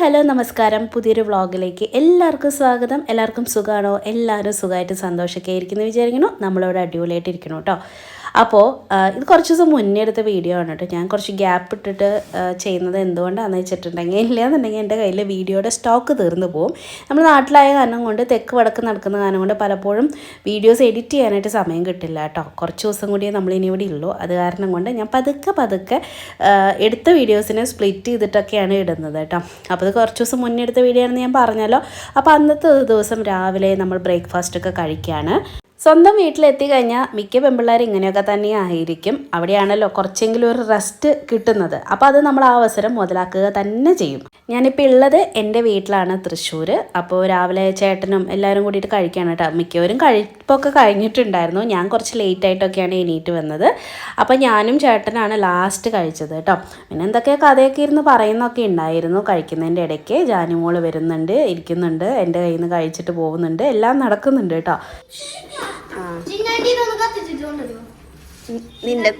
Hello നമസ്കാരം. പുതിയൊരു വ്ളോഗിലേക്ക് എല്ലാവർക്കും സ്വാഗതം. എല്ലാവർക്കും സുഖമാണോ എല്ലാവരും സുഖമായിട്ട് സന്തോഷമൊക്കെ ഇരിക്കുന്നു വിചാരിക്കണോ നമ്മളിവിടെ അടിപൊളിയായിട്ട് ഇരിക്കണം കേട്ടോ. അപ്പോൾ ഇത് കുറച്ച് ദിവസം മുന്നേ എടുത്ത വീഡിയോ ആണ് കേട്ടോ. ഞാൻ കുറച്ച് ഗ്യാപ്പ് ഇട്ടിട്ട് ചെയ്യുന്നത് എന്തുകൊണ്ടാണെന്ന് വെച്ചിട്ടുണ്ടെങ്കിൽ ഇല്ലയെന്നുണ്ടെങ്കിൽ എന്റെ കയ്യിൽ വീഡിയോയുടെ സ്റ്റോക്ക് തീർന്നു പോകും നമ്മൾ നാട്ടിലായ കാരണം കൊണ്ട് തെക്ക് വടക്ക് നടക്കുന്ന കാരണം കൊണ്ട് പലപ്പോഴും വീഡിയോസ് എഡിറ്റ് ചെയ്യാനായിട്ട് സമയം കിട്ടില്ല കേട്ടോ. കുറച്ച് ദിവസം കൂടിയേ നമ്മളിനി ഇവിടെ ഉള്ളൂ. അത് കാരണം കൊണ്ട് ഞാൻ പതുക്കെ പതുക്കെ എടുത്ത വീഡിയോസിനെ സ്പ്ലിറ്റ് ചെയ്തിട്ടൊക്കെയാണ് ഇടുന്നത് കേട്ടോ. അപ്പോൾ അത് കുറച്ച് ദിവസം മുന്നേ എടുത്ത വീഡിയോ ആണെന്ന് ഞാൻ പറഞ്ഞല്ലോ. അപ്പോൾ അന്നത്തെ ദിവസം രാവിലെ നമ്മൾ ബ്രേക്ക്ഫാസ്റ്റ് ഒക്കെ കഴിക്കുകയാണ് സ്വന്തം വീട്ടിലെത്തി കഴിഞ്ഞാൽ മിക്ക പെമ്പിള്ളേർ ഇങ്ങനെയൊക്കെ തന്നെ ആയിരിക്കും അവിടെയാണല്ലോ കുറച്ചെങ്കിലും ഒരു റെസ്റ്റ് കിട്ടുന്നത്. അപ്പോൾ അത് നമ്മൾ ആ അവസരം മുതലാക്കുക തന്നെ ചെയ്യും. ഞാനിപ്പോൾ ഉള്ളത് എന്റെ വീട്ടിലാണ് തൃശ്ശൂർ അപ്പോൾ രാവിലെ ചേട്ടനും എല്ലാവരും കൂടിയിട്ട് കഴിക്കുകയാണ് കേട്ടോ. മിക്കവരും കഴിപ്പൊക്കെ കഴിഞ്ഞിട്ടുണ്ടായിരുന്നു. ഞാൻ കുറച്ച് ലേറ്റ് ആയിട്ടൊക്കെയാണ് എണീറ്റ് വന്നത്. അപ്പോൾ ഞാനും ചേട്ടനാണ് ലാസ്റ്റ് കഴിച്ചത് കേട്ടോ. പിന്നെ എന്തൊക്കെ കഥയൊക്കെ ഇരുന്ന് പറയുന്നൊക്കെ ഉണ്ടായിരുന്നു കഴിക്കുന്നതിന്റെ ഇടയ്ക്ക്. ജാനുമോൾ വരുന്നുണ്ട് ഇരിക്കുന്നുണ്ട് എന്റെ കയ്യിൽ നിന്ന് കഴിച്ചിട്ട് പോകുന്നുണ്ട് എല്ലാം നടക്കുന്നുണ്ട് കേട്ടോ. നിന്റെ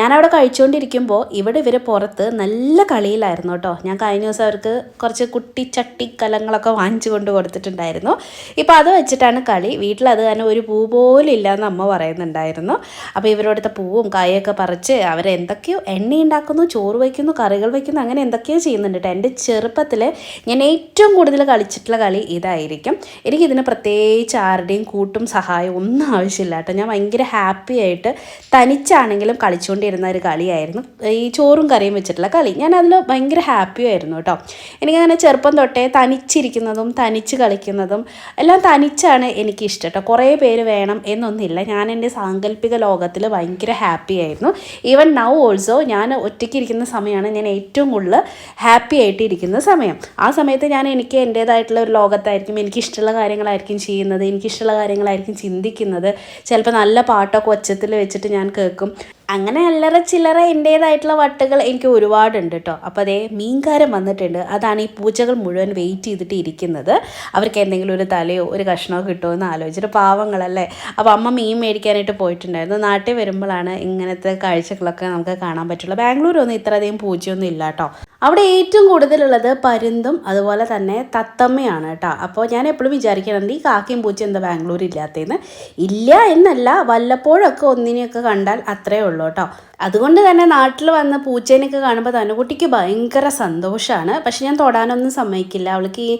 ഞാനവിടെ കഴിച്ചുകൊണ്ടിരിക്കുമ്പോൾ ഇവിടെ ഇവർ പുറത്ത് നല്ല കളിയിലായിരുന്നു കേട്ടോ. ഞാൻ കഴിഞ്ഞ ദിവസം അവർക്ക് കുറച്ച് കുട്ടി ചട്ടി കലങ്ങളൊക്കെ വാങ്ങിച്ചു കൊണ്ട് കൊടുത്തിട്ടുണ്ടായിരുന്നു. ഇപ്പോൾ അത് വെച്ചിട്ടാണ് കളി. വീട്ടിൽ വീട്ടിലത് തന്നെ ഒരു പൂ പോലും ഇല്ലയെന്ന് അമ്മ പറയുന്നുണ്ടായിരുന്നു. അപ്പോൾ ഇവരോടത്തെ പൂവും കായൊക്കെ പറിച്ച് അവരെന്തൊക്കെയോ എണ്ണ ഉണ്ടാക്കുന്നു ചോറ് വയ്ക്കുന്നു കറികൾ വയ്ക്കുന്നു അങ്ങനെ എന്തൊക്കെയോ ചെയ്യുന്നുണ്ട് കേട്ടോ. എന്റെ ചെറുപ്പത്തിൽ ഞാൻ ഏറ്റവും കൂടുതൽ കളിച്ചിട്ടുള്ള കളി ഇതായിരിക്കും. എനിക്കിതിന് പ്രത്യേകിച്ച് ആരുടെയും കൂട്ടും സഹായവും ഒന്നും ആവശ്യമില്ല കേട്ടോ. ഞാൻ ഭയങ്കര ഹാപ്പി ആയിട്ട് തനിച്ചാണെങ്കിലും കളിച്ചുകൊണ്ടിരുന്ന ഒരു കളിയായിരുന്നു. ഈ ചോറും കറിയും വെച്ചിട്ടുള്ള കളി. ഞാൻ അതിൽ ഭയങ്കര ഹാപ്പിയായിരുന്നു കേട്ടോ. എനിക്കങ്ങനെ ചെറുപ്പം തൊട്ടേ തനിച്ചിരിക്കുന്നതും തനിച്ച് കളിക്കുന്നതും എല്ലാം തനിച്ചാണ് എനിക്കിഷ്ടം കേട്ടോ. കുറേ പേര് വേണം എന്നൊന്നില്ല ഞാൻ എന്റെ സാങ്കല്പിക ലോകത്തിൽ ഭയങ്കര ഹാപ്പി ആയിരുന്നു. ഈവൻ നൗ ഓൾസോ ഞാൻ ഒറ്റയ്ക്ക് ഇരിക്കുന്ന സമയമാണ് ഞാൻ ഏറ്റവും കൂടുതൽ ഹാപ്പി ആയിട്ടിരിക്കുന്ന സമയം. ആ സമയത്ത് ഞാൻ എനിക്ക് എന്റേതായിട്ടുള്ള ഒരു ലോകത്തായിരിക്കും എനിക്കിഷ്ടമുള്ള കാര്യങ്ങളായിരിക്കും ചെയ്യുന്നത് എനിക്കിഷ്ടമുള്ള കാര്യങ്ങളായിരിക്കും ചിന്തിക്കുന്നത്. ചിലപ്പോൾ നല്ല പാട്ടൊക്കെ ഒച്ചത്തിൽ വെച്ചിട്ട് ഞാൻ കേൾക്കും. അങ്ങനെ അല്ലറ ചില്ലറ എന്റേതായിട്ടുള്ള വട്ടുകൾ എനിക്ക് ഒരുപാടുണ്ട് കേട്ടോ അപ്പോൾ അതേ മീൻകാരൻ വന്നിട്ടുണ്ട്. അതാണ് ഈ പൂച്ചകൾ മുഴുവൻ വെയിറ്റ് ചെയ്തിട്ട് ഇരിക്കുന്നത്. അവർക്ക് എന്തെങ്കിലും ഒരു തലയോ ഒരു കഷ്ണമോ കിട്ടുമോ എന്ന് ആലോചിച്ചിട്ട് പാവങ്ങളല്ലേ. അപ്പോൾ അമ്മ മീൻ മേടിക്കാനായിട്ട് പോയിട്ടുണ്ടായിരുന്നു. നാട്ടിൽ വരുമ്പോഴാണ് ഇങ്ങനത്തെ കാഴ്ചകളൊക്കെ നമുക്ക് കാണാൻ പറ്റുള്ളൂ. ബാംഗ്ലൂരൊന്നും ഇത്രയധികം പൂച്ചയൊന്നും ഇല്ല കേട്ടോ അവിടെ ഏറ്റവും കൂടുതലുള്ളത് പരുന്തും അതുപോലെ തന്നെ തത്തമ്മയാണ് കേട്ടോ. അപ്പോൾ ഞാൻ എപ്പോഴും വിചാരിക്കാറുണ്ട് ഈ കാക്കയും പൂച്ച എന്താ ബാംഗ്ലൂർ ഇല്ലാത്തതെന്ന് ഇല്ല എന്നല്ല വല്ലപ്പോഴൊക്കെ ഒന്നിനെയൊക്കെ കണ്ടാൽ അത്രേ ഉള്ളൂ കേട്ടോ. അതുകൊണ്ട് തന്നെ നാട്ടിൽ വന്ന് പൂച്ചേനൊക്കെ കാണുമ്പോൾ തനുകുട്ടിക്ക് ഭയങ്കര സന്തോഷമാണ് പക്ഷെ ഞാൻ തൊടാനൊന്നും സമ്മതിക്കില്ല. അവൾക്ക് ഈ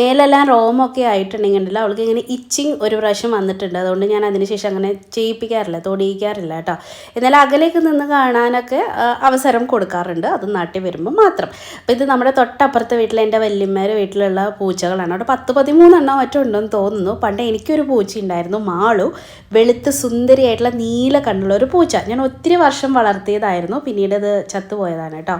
മേലെല്ലാം റോമൊക്കെ ആയിട്ടുണ്ടെങ്കിൽ ഉണ്ടല്ലോ അവൾക്ക് ഇങ്ങനെ ഇച്ചിങ് ഒരു പ്രാവശ്യം വന്നിട്ടുണ്ട്. അതുകൊണ്ട് ഞാൻ അതിനുശേഷം അങ്ങനെ ചെയ്യിപ്പിക്കാറില്ല തൊടിയിക്കാറില്ല കേട്ടോ. എന്നാൽ അകലേക്ക് നിന്ന് കാണാനൊക്കെ അവസരം കൊടുക്കാറുണ്ട്. അത് നാട്ടിൽ വരുമ്പോൾ മാത്രം. അപ്പോൾ ഇത് നമ്മുടെ തൊട്ടപ്പുറത്തെ വീട്ടിലെ എന്റെ വല്യമ്മേരെ വീട്ടിലുള്ള പൂച്ചകളാണ്. അവിടെ പത്ത് പതിമൂന്നെണ്ണം മറ്റും ഉണ്ടെന്ന് തോന്നുന്നു. പണ്ട് എനിക്കൊരു പൂച്ച ഉണ്ടായിരുന്നു മാളു. വെളുത്ത് സുന്ദരിയായിട്ടുള്ള നീല കണ്ണുള്ള ഒരു പൂച്ച. ഞാൻ ഒത്തിരി വർഷം വളർത്തിയതായിരുന്നു. പിന്നീട് അത് ചത്തുപോയതാണ് കേട്ടോ.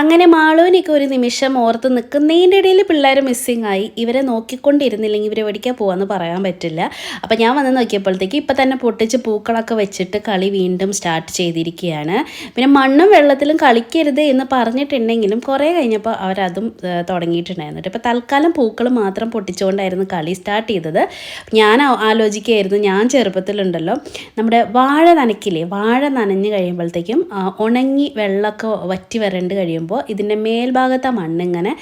അങ്ങനെ മാളൂനിക്ക് ഒരു നിമിഷം ഓർത്ത് നിൽക്കുന്നതിന്റെ ഇടയിൽ പിള്ളേർ മിസ്സിങ് ആയി ഇവരെ നോക്കിക്കൊണ്ടിരുന്നില്ലെങ്കിൽ ഇവരെ എവിടേക്കാണ് പോകാമെന്ന് പറയാൻ പറ്റില്ല. അപ്പോൾ ഞാൻ വന്ന് നോക്കിയപ്പോഴത്തേക്ക് ഇപ്പം തന്നെ പൊട്ടിച്ച് പൂക്കളൊക്കെ വെച്ചിട്ട് കളി വീണ്ടും സ്റ്റാർട്ട് ചെയ്തിരിക്കുകയാണ്. പിന്നെ മണ്ണും വെള്ളത്തിലും കളിക്കരുത് എന്ന് പറഞ്ഞിട്ടുണ്ടെങ്കിലും കുറേ കഴിഞ്ഞപ്പോൾ അവരതും തുടങ്ങിയിട്ടുണ്ടായിരുന്നു അപ്പോൾ തൽക്കാലം പൂക്കൾ മാത്രം പൊട്ടിച്ചുകൊണ്ടായിരുന്നു കളി സ്റ്റാർട്ട് ചെയ്തത്. ഞാൻ ആലോചിക്കുകയായിരുന്നു. ഞാൻ ചെറുപ്പത്തിലുണ്ടല്ലോ. നമ്മുടെ വാഴ നനയ്ക്കില്ലേ? വാഴ നനഞ്ഞ് കഴിയുമ്പോഴത്തേക്കും ഉണങ്ങി വെള്ളമൊക്കെ വറ്റി വരണ്ട് കഴിയുമ്പോൾ ഇതിന്റെ മേൽഭാഗത്തെ മണ്ണിങ്ങനെ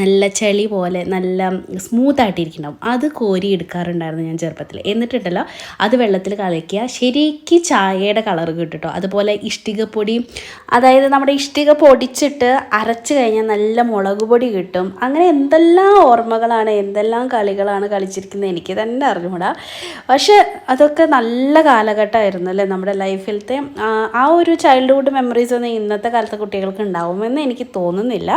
നല്ല ചെളി പോലെ നല്ല സ്മൂത്തായിട്ടിരിക്കുന്നുണ്ടാവും. അത് കോരി എടുക്കാറുണ്ടായിരുന്നു ഞാൻ ചെറുപ്പത്തിൽ. എന്നിട്ടുണ്ടല്ലോ അത് വെള്ളത്തിൽ കലക്കിയ ശരിക്ക് ചായയുടെ കളർ കിട്ടും അതുപോലെ ഇഷ്ടികപ്പൊടി അതായത് നമ്മുടെ ഇഷ്ടിക പൊടിച്ചിട്ട് അരച്ച് കഴിഞ്ഞാൽ നല്ല മുളക് പൊടി കിട്ടും. അങ്ങനെ എന്തെല്ലാം ഓർമ്മകളാണ് എന്തെല്ലാം കളികളാണ് കളിച്ചിരിക്കുന്നത് എനിക്ക് തന്നെ അറിഞ്ഞുകൂടാ പക്ഷെ അതൊക്കെ നല്ല കാലഘട്ടമായിരുന്നു അല്ലേ നമ്മുടെ ലൈഫിലത്തെ ആ ഒരു ചൈൽഡ്ഹുഡ് മെമ്മറീസ് ഒന്നും ഇന്നത്തെ കാലത്തെ കുട്ടികൾക്ക് ഉണ്ടാവുമെന്ന് എനിക്ക് തോന്നുന്നില്ല.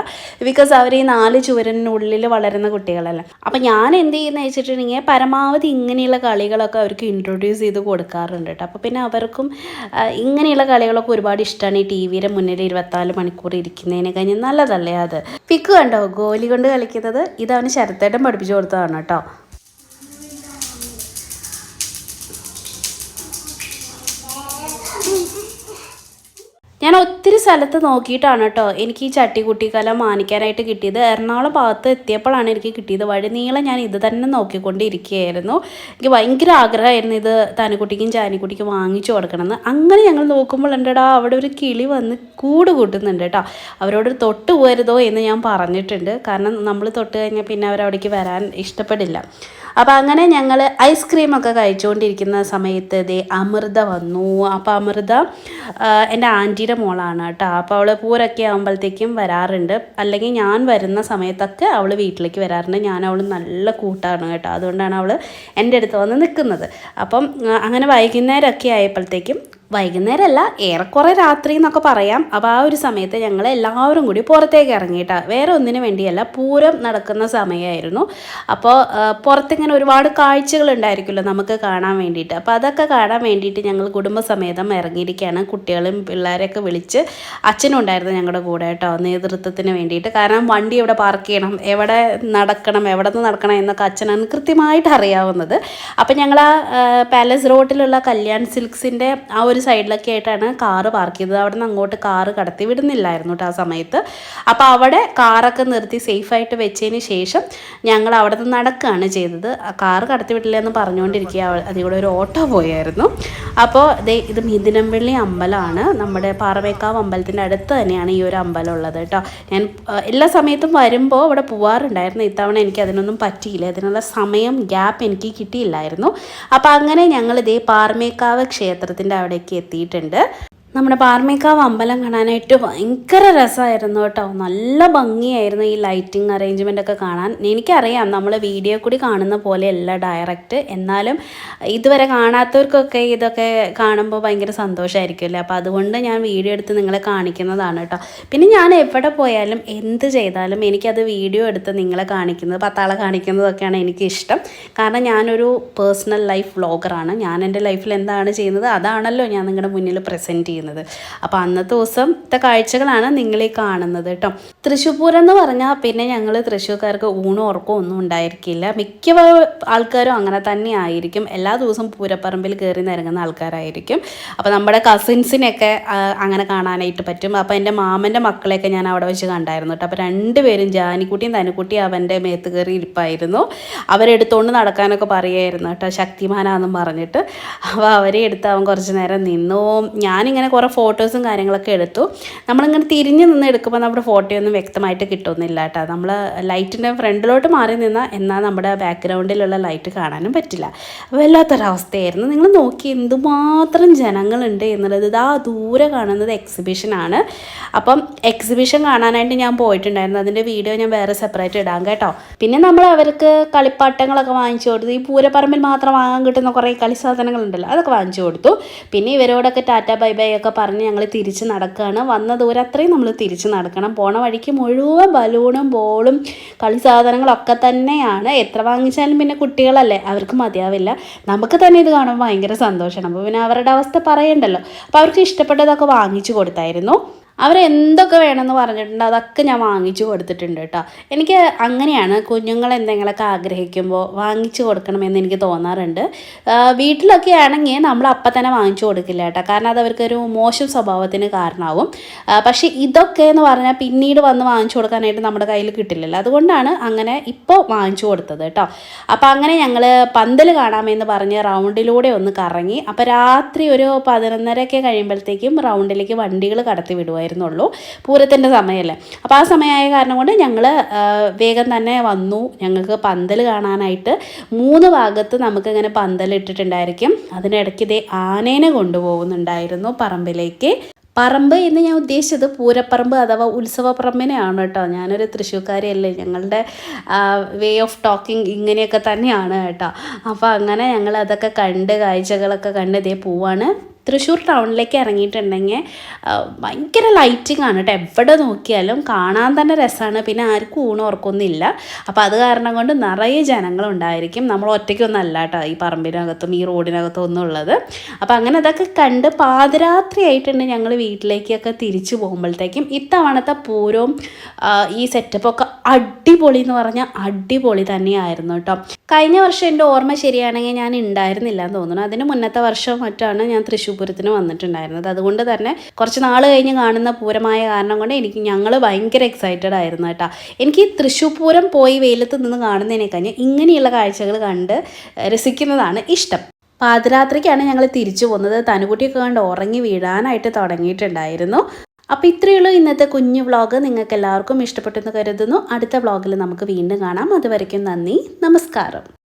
ബിക്കോസ് അവർ ഈ നാല് ചുവരനുള്ളിൽ വളരുന്ന കുട്ടികളല്ല. അപ്പം ഞാൻ എന്ത് ചെയ്യുന്ന വെച്ചിട്ടുണ്ടെങ്കിൽ പരമാവധി ഇങ്ങനെയുള്ള കളികളൊക്കെ അവർക്ക് ഇൻട്രൊഡ്യൂസ് ചെയ്ത് കൊടുക്കാറുണ്ട് കേട്ടോ. അപ്പോൾ പിന്നെ അവർക്കും ഇങ്ങനെയുള്ള കളികളൊക്കെ ഒരുപാട് ഇഷ്ടമാണ് ഈ ടി വിയുടെ മുന്നിൽ ഇരുപത്തിനാല് മണിക്കൂർ ഇരിക്കുന്നതിനെ കഴിഞ്ഞ് നല്ലതല്ലേ അത്. പിക്ക് കണ്ടോ? ഗോലി കൊണ്ട് കളിക്കുന്നത്. ഇതവന് ശരത്തേട്ടൻ പഠിപ്പിച്ചു കൊടുത്തതാണ് കേട്ടോ. ഞാൻ ഒത്തിരി സ്ഥലത്ത് നോക്കിയിട്ടാണ് കേട്ടോ എനിക്ക് ഈ ചട്ടി ചട്ടിക്കുട്ടിക്കല മാനിക്കാനായിട്ട് കിട്ടിയത്. എറണാകുളം ഭാഗത്ത് എത്തിയപ്പോഴാണ് എനിക്ക് കിട്ടിയത്. വഴി നീളം ഞാൻ ഇത് തന്നെ നോക്കിക്കൊണ്ടിരിക്കുകയായിരുന്നു. എനിക്ക് ഭയങ്കര ആഗ്രഹമായിരുന്നു ഇത് താനിക്കുട്ടിക്കും ചാനിക്കുട്ടിക്കും വാങ്ങിച്ചു കൊടുക്കണമെന്ന്. അങ്ങനെ ഞങ്ങൾ നോക്കുമ്പോൾ ഉണ്ടടാ അവിടെ ഒരു കിളി വന്ന് കൂട് കൂട്ടുന്നുണ്ട് കേട്ടോ. അവരോട് തൊട്ട് പോരുതോ എന്ന് ഞാൻ പറഞ്ഞിട്ടുണ്ട്. കാരണം നമ്മൾ തൊട്ട് കഴിഞ്ഞാൽ പിന്നെ അവരവിടേക്ക് വരാൻ ഇഷ്ടപ്പെടില്ല. അപ്പോൾ അങ്ങനെ ഞങ്ങൾ ഐസ്ക്രീമൊക്കെ കഴിച്ചുകൊണ്ടിരിക്കുന്ന സമയത്ത് ഇതേ അമൃത വന്നു. അപ്പോൾ അമൃത എന്റെ ആന്റിയുടെ മോളാണ് കേട്ടോ. അപ്പോൾ അവൾ പൂരൊക്കെ ആകുമ്പോഴത്തേക്കും വരാറുണ്ട്. അല്ലെങ്കിൽ ഞാൻ വരുന്ന സമയത്തൊക്കെ അവൾ വീട്ടിലേക്ക് വരാറുണ്ട്. ഞാൻ അവൾ നല്ല കൂട്ടാണ് കേട്ടോ. അതുകൊണ്ടാണ് അവൾ എന്റെ അടുത്ത് വന്ന് നിൽക്കുന്നത്. അപ്പം അങ്ങനെ വൈകുന്നേരമൊക്കെ ആയപ്പോഴത്തേക്കും വൈകുന്നേരമല്ല ഏറെക്കുറെ രാത്രി എന്നൊക്കെ പറയാം. അപ്പോൾ ആ ഒരു സമയത്ത് ഞങ്ങൾ എല്ലാവരും കൂടി പുറത്തേക്ക് ഇറങ്ങിയിട്ടാ. വേറെ ഒന്നിനു വേണ്ടിയല്ല പൂരം നടക്കുന്ന സമയമായിരുന്നു അപ്പോൾ പുറത്തിങ്ങനെ ഒരുപാട് കാഴ്ചകൾ ഉണ്ടായിരിക്കുമല്ലോ നമുക്ക് കാണാൻ വേണ്ടിയിട്ട്. അപ്പോൾ അതൊക്കെ കാണാൻ വേണ്ടിയിട്ട് ഞങ്ങൾ കുടുംബസമേതം ഇറങ്ങിയിരിക്കുകയാണ്. കുട്ടികളും പിള്ളേരെയൊക്കെ വിളിച്ച് അച്ഛനും ഉണ്ടായിരുന്നു ഞങ്ങളുടെ കൂടെ കേട്ടോ നേതൃത്വത്തിന് വേണ്ടിയിട്ട്. കാരണം വണ്ടി എവിടെ പാർക്ക് ചെയ്യണം എവിടെ നടക്കണം എവിടെ നിന്ന് നടക്കണം എന്നൊക്കെ അച്ഛനാണ് കൃത്യമായിട്ട് അറിയാവുന്നത്. അപ്പോൾ ഞങ്ങൾ ആ പാലസ് റോഡിലുള്ള കല്യാൺ സിൽക്സിന്റെ ആ ഒരു സൈഡിലൊക്കെ ആയിട്ടാണ് കാറ് പാർക്ക് ചെയ്തത്. അവിടെ നിന്ന് അങ്ങോട്ട് കാറ് കടത്തി വിടുന്നില്ലായിരുന്നു കേട്ടോ ആ സമയത്ത്. അപ്പോൾ അവിടെ കാറൊക്കെ നിർത്തി സേഫായിട്ട് വെച്ചതിന് ശേഷം ഞങ്ങൾ അവിടെ നിന്ന് നടക്കുകയാണ് ചെയ്തത് കാറ് കടത്തി വിട്ടില്ല എന്ന് പറഞ്ഞുകൊണ്ടിരിക്കുക അതിലൂടെ ഒരു ഓട്ടോ പോയായിരുന്നു. അപ്പോൾ ഇത് മിഥുനംപള്ളി അമ്പലമാണ്. നമ്മുടെ പാറമേക്കാവ് അമ്പലത്തിന്റെ അടുത്ത് തന്നെയാണ് ഈ ഒരു അമ്പലം ഉള്ളത് കേട്ടോ ഞാൻ എല്ലാ സമയത്തും വരുമ്പോൾ അവിടെ പോവാറുണ്ടായിരുന്നു. ഇത്തവണ എനിക്ക് അതിനൊന്നും പറ്റിയില്ല. അതിനുള്ള സമയം ഗ്യാപ്പ് എനിക്ക് കിട്ടിയില്ലായിരുന്നു. അപ്പോൾ അങ്ങനെ ഞങ്ങൾ ഇതേ പാറമേക്കാവ് ക്ഷേത്രത്തിന്റെ എത്തിയിട്ടുണ്ട്. നമ്മുടെ പാർമേക്കാവ് അമ്പലം കാണാനായിട്ട് ഭയങ്കര രസമായിരുന്നു കേട്ടോ. നല്ല ഭംഗിയായിരുന്നു ഈ ലൈറ്റിംഗ് അറേഞ്ച്മെന്റ് ഒക്കെ കാണാൻ. എനിക്കറിയാം നമ്മൾ വീഡിയോ കൂടി കാണുന്ന പോലെയല്ല ഡയറക്റ്റ് എന്നാലും ഇതുവരെ കാണാത്തവർക്കൊക്കെ ഇതൊക്കെ കാണുമ്പോൾ ഭയങ്കര സന്തോഷമായിരിക്കുമല്ലേ അപ്പോൾ അതുകൊണ്ട് ഞാൻ വീഡിയോ എടുത്ത് നിങ്ങളെ കാണിക്കുന്നതാണ് കേട്ടോ. പിന്നെ ഞാൻ എവിടെ പോയാലും എന്ത് ചെയ്താലും എനിക്കത് വീഡിയോ എടുത്ത് നിങ്ങളെ കാണിക്കുന്നത് പത്താളെ കാണിക്കുന്നതൊക്കെയാണ് എനിക്കിഷ്ടം. കാരണം ഞാനൊരു പേഴ്സണൽ ലൈഫ് വ്ളോഗറാണ് ഞാൻ എന്റെ ലൈഫിൽ എന്താണ് ചെയ്യുന്നത്? അതാണല്ലോ ഞാൻ നിങ്ങളുടെ മുന്നിൽ പ്രസന്റ് ചെയ്യുന്നത്. അപ്പോൾ അന്നത്തെ ദിവസത്തെ കാഴ്ചകളാണ് നിങ്ങളീ കാണുന്നത് കേട്ടോ. തൃശ്ശൂർ പൂരം എന്ന് പറഞ്ഞാൽ പിന്നെ ഞങ്ങൾ തൃശ്ശൂർക്കാർക്ക് ഊണോ ഉറക്കോ ഒന്നും ഉണ്ടായിരിക്കില്ല. മിക്ക ആൾക്കാരും അങ്ങനെ തന്നെ ആയിരിക്കും. എല്ലാ ദിവസവും പൂരപ്പറമ്പിൽ കയറി നിരങ്ങുന്ന ആൾക്കാരായിരിക്കും. അപ്പോൾ നമ്മുടെ കസിൻസിനെയൊക്കെ അങ്ങനെ കാണാനായിട്ട് പറ്റും. അപ്പോൾ എന്റെ മാമന്റെ മക്കളെയൊക്കെ ഞാൻ അവിടെ വെച്ച് കണ്ടായിരുന്നു കേട്ടോ. അപ്പോൾ രണ്ടുപേരും ജാനിക്കുട്ടിയും തനിക്കുട്ടിയും അവന്റെ മേത്ത് കയറി ഇരിപ്പായിരുന്നു. അവരെടുത്തുകൊണ്ട് നടക്കാനൊക്കെ പറയുമായിരുന്നു കേട്ടോ. ശക്തിമാനാന്നും പറഞ്ഞിട്ട്. അപ്പോൾ അവരെ എടുത്ത് അവൻ കുറച്ച് നേരം നിന്നു. ഞാനിങ്ങനെ കുറേ ഫോട്ടോസും കാര്യങ്ങളൊക്കെ എടുത്തു. നമ്മളിങ്ങനെ തിരിഞ്ഞ് നിന്ന് എടുക്കുമ്പോൾ നമ്മുടെ ഫോട്ടോയൊന്നും വ്യക്തമായിട്ട് കിട്ടുന്നില്ല കേട്ടോ. നമ്മൾ ലൈറ്റിന്റെ ഫ്രണ്ടിലോട്ട് മാറി നിന്നാൽ എന്നാൽ നമ്മുടെ ബാക്ക്ഗ്രൗണ്ടിലുള്ള ലൈറ്റ് കാണാനും പറ്റില്ല. അപ്പോൾ വല്ലാത്തൊരവസ്ഥയായിരുന്നു. നിങ്ങൾ നോക്കി എന്തുമാത്രം ജനങ്ങളുണ്ട് എന്നുള്ളത്. ഇതാ ദൂരെ കാണുന്നത് എക്സിബിഷനാണ്. അപ്പം എക്സിബിഷൻ കാണാനായിട്ട് ഞാൻ പോയിട്ടുണ്ടായിരുന്നു. അതിന്റെ വീഡിയോ ഞാൻ വേറെ സെപ്പറേറ്റ് ഇടാം കേട്ടോ. പിന്നെ നമ്മൾ അവർക്ക് കളിപ്പാട്ടങ്ങളൊക്കെ വാങ്ങിച്ചു കൊടുത്തു. ഈ പൂരപ്പറമ്പിൽ മാത്രം വാങ്ങാൻ കിട്ടുന്ന കുറേ കളി സാധനങ്ങളുണ്ടല്ലോ അതൊക്കെ വാങ്ങിച്ചു കൊടുത്തു. പിന്നെ ഇവരോടൊക്കെ ടാറ്റ ബൈ ബൈ ഒക്കെ പറഞ്ഞ് ഞങ്ങൾ തിരിച്ച് നടക്കുകയാണ് വന്ന ദൂരം അത്രയും നമ്മൾ തിരിച്ച് നടക്കണം. പോണ വഴിക്ക് മുഴുവൻ ബലൂണും ബോളും കളി സാധനങ്ങളൊക്കെ തന്നെയാണ്. എത്ര വാങ്ങിച്ചാലും പിന്നെ കുട്ടികളല്ലേ? അവർക്ക് മതിയാവില്ല. നമുക്ക് തന്നെ ഇത് കാണുമ്പോൾ ഭയങ്കര സന്തോഷമാണ് അപ്പോൾ പിന്നെ അവരുടെ അവസ്ഥ പറയണ്ടല്ലോ. അപ്പോൾ അവർക്ക് ഇഷ്ടപ്പെട്ടതൊക്കെ വാങ്ങിച്ചു കൊടുത്തായിരുന്നു. അവരെന്തൊക്കെ വേണമെന്ന് പറഞ്ഞിട്ടുണ്ട് അതൊക്കെ ഞാൻ വാങ്ങിച്ചു കൊടുത്തിട്ടുണ്ട് കേട്ടോ. എനിക്ക് അങ്ങനെയാണ് കുഞ്ഞുങ്ങൾ എന്തെങ്കിലുമൊക്കെ ആഗ്രഹിക്കുമ്പോൾ വാങ്ങിച്ചു കൊടുക്കണമെന്ന് എനിക്ക് തോന്നാറുണ്ട്. വീട്ടിലൊക്കെ ആണെങ്കിൽ നമ്മൾ അപ്പം തന്നെ വാങ്ങിച്ചു കൊടുക്കില്ല കേട്ടോ. കാരണം അത് അവർക്കൊരു മോശം സ്വഭാവത്തിന് കാരണമാവും. പക്ഷേ ഇതൊക്കെ എന്ന് പറഞ്ഞാൽ പിന്നീട് വന്ന് വാങ്ങിച്ചു കൊടുക്കാനായിട്ട് നമ്മുടെ കയ്യിൽ കിട്ടില്ലല്ലോ. അതുകൊണ്ടാണ് അങ്ങനെ ഇപ്പോൾ വാങ്ങിച്ചു കൊടുത്തത് കേട്ടോ. അപ്പോൾ അങ്ങനെ ഞങ്ങൾ പന്തൽ കാണാമെന്ന് പറഞ്ഞ് റൗണ്ടിലൂടെ ഒന്ന് കറങ്ങി. അപ്പോൾ രാത്രി ഒരു പതിനൊന്നരയൊക്കെ കഴിയുമ്പോഴത്തേക്കും റൗണ്ടിലേക്ക് വണ്ടികൾ കടത്തി വിടുമായിരുന്നുള്ളൂ പൂരത്തിന്റെ സമയമല്ലേ. അപ്പോൾ ആ സമയമായ കാരണം കൊണ്ട് ഞങ്ങൾ വേഗം തന്നെ വന്നു. ഞങ്ങൾക്ക് പന്തൽ കാണാനായിട്ട് മൂന്ന് ഭാഗത്ത് നമുക്കിങ്ങനെ പന്തൽ ഇട്ടിട്ടുണ്ടായിരിക്കും അതിനിടയ്ക്ക് ഇതേ ആനേനെ കൊണ്ടുപോകുന്നുണ്ടായിരുന്നു പറമ്പിലേക്ക്. പറമ്പ് എന്ന് ഞാൻ ഉദ്ദേശിച്ചത് പൂരപ്പറമ്പ് അഥവാ ഉത്സവപ്പറമ്പിനെയാണ് കേട്ടോ. ഞാനൊരു തൃശ്ശൂർക്കാരിയല്ലേ. ഞങ്ങളുടെ വേ ഓഫ് ടോക്കിംഗ് ഇങ്ങനെയൊക്കെ തന്നെയാണ് കേട്ടോ. അപ്പോൾ അങ്ങനെ ഞങ്ങൾ അതൊക്കെ കണ്ട് കാഴ്ചകളൊക്കെ കണ്ട് ഇതേ പോവാണ്. തൃശ്ശൂർ ടൗണിലേക്ക് ഇറങ്ങിയിട്ടുണ്ടെങ്കിൽ ഭയങ്കര ലൈറ്റിംഗ് ആണ് കേട്ടോ. എവിടെ നോക്കിയാലും കാണാൻ തന്നെ രസമാണ്. പിന്നെ ആർക്കും ഊണ് ഉറക്കൊന്നുമില്ല അപ്പോൾ അത് കാരണം കൊണ്ട് നിറയെ ജനങ്ങളുണ്ടായിരിക്കും നമ്മൾ ഒറ്റയ്ക്കൊന്നും അല്ല കേട്ടോ ഈ പറമ്പിനകത്തും ഈ റോഡിനകത്തും ഒന്നും ഉള്ളത്. അപ്പോൾ അങ്ങനെ അതൊക്കെ കണ്ട് പാതിരാത്രി ആയിട്ടുണ്ട് ഞങ്ങൾ വീട്ടിലേക്കൊക്കെ തിരിച്ചു പോകുമ്പോഴത്തേക്കും. ഇത്തവണത്തെ പൂരവും ഈ സെറ്റപ്പൊക്കെ അടിപൊളി എന്ന് പറഞ്ഞാൽ അടിപൊളി തന്നെയായിരുന്നു കേട്ടോ. കഴിഞ്ഞ വർഷം എന്റെ ഓർമ്മ ശരിയാണെങ്കിൽ ഞാൻ ഉണ്ടായിരുന്നില്ല എന്ന് തോന്നുന്നു. അതിന് മുന്നത്തെ വർഷം മറ്റാണ് ഞാൻ തൃശ്ശൂർ പൂരത്തിന് വന്നിട്ടുണ്ടായിരുന്നത്. അതുകൊണ്ട് തന്നെ കുറച്ച് നാൾ കഴിഞ്ഞ് കാണുന്ന പൂരമായ കാരണം കൊണ്ട് എനിക്ക് ഞങ്ങൾ ഭയങ്കര എക്സൈറ്റഡ് ആയിരുന്നു കേട്ടോ. എനിക്ക് തൃശ്ശൂർ പൂരം പോയി വെയിലത്ത് നിന്ന് കാണുന്നതിനേക്കാൾ ഇങ്ങനെയുള്ള കാഴ്ചകൾ കണ്ട് രസിക്കുന്നതാണ് ഇഷ്ടം. പാതിരാത്രിക്കാണ് ഞങ്ങൾ തിരിച്ചു പോകുന്നത്. തനുകുട്ടിയൊക്കെ കണ്ട് ഉറങ്ങി വീഴാനായിട്ട് തുടങ്ങിയിട്ടുണ്ടായിരുന്നു. അപ്പോൾ ഇത്രയുള്ളൂ ഇന്നത്തെ കുഞ്ഞു വ്ളോഗ് നിങ്ങൾക്ക് എല്ലാവർക്കും ഇഷ്ടപ്പെട്ടെന്ന് കരുതുന്നു. അടുത്ത വ്ളോഗിൽ നമുക്ക് വീണ്ടും കാണാം. അതുവരയ്ക്കും നന്ദി. നമസ്കാരം.